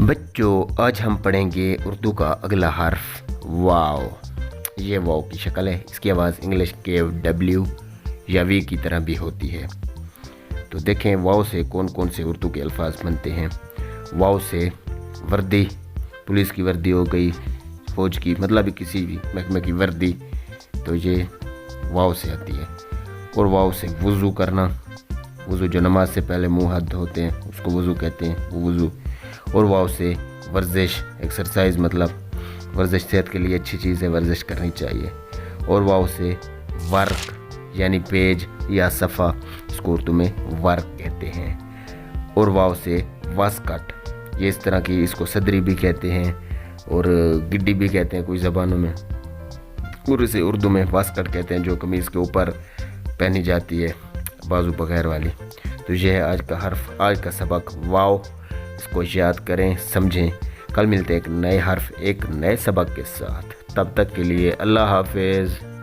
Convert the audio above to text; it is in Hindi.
बच्चों, आज हम पढ़ेंगे उर्दू का अगला हर्फ। वाओ। ये वाओ की शक्ल है। इसकी आवाज़ इंग्लिश के डब्ल्यू या वी की तरह भी होती है। तो देखें, वाओ से कौन कौन से उर्दू के अल्फाज बनते हैं। वाओ से वर्दी। पुलिस की वर्दी हो गई, फौज की मतलब किसी भी महकमे की वर्दी। तो ये वाओ से आती है। और वाओ से वज़ू करना। वज़ू जो नमाज़ से पहले मुँह हाथ धोते हैं, उसको वज़ू कहते हैं। वो वज़ू और वाव से वर्जिश एक्सरसाइज मतलब वर्जिश सेहत के लिए अच्छी चीज़ है वर्जिश करनी चाहिए। और वाव से वर्क, यानी पेज या सफ़ा इसको उर्दू में वर्क कहते हैं। और वाव से वास्कट ये इस तरह की इसको सदरी भी कहते हैं और गिड्डी भी कहते हैं कुछ ज़बानों में। और इसे उर्दू में वास्कट कहते हैं, जो कमीज़ के ऊपर पहनी जाती है बाजू बगैर वाली। तो यह है आज का हर्फ, आज का सबक वाव इसको याद करें, समझें। कल मिलते एक नए हर्फ, एक नए सबक के साथ। तब तक के लिए अल्लाह हाफिज़।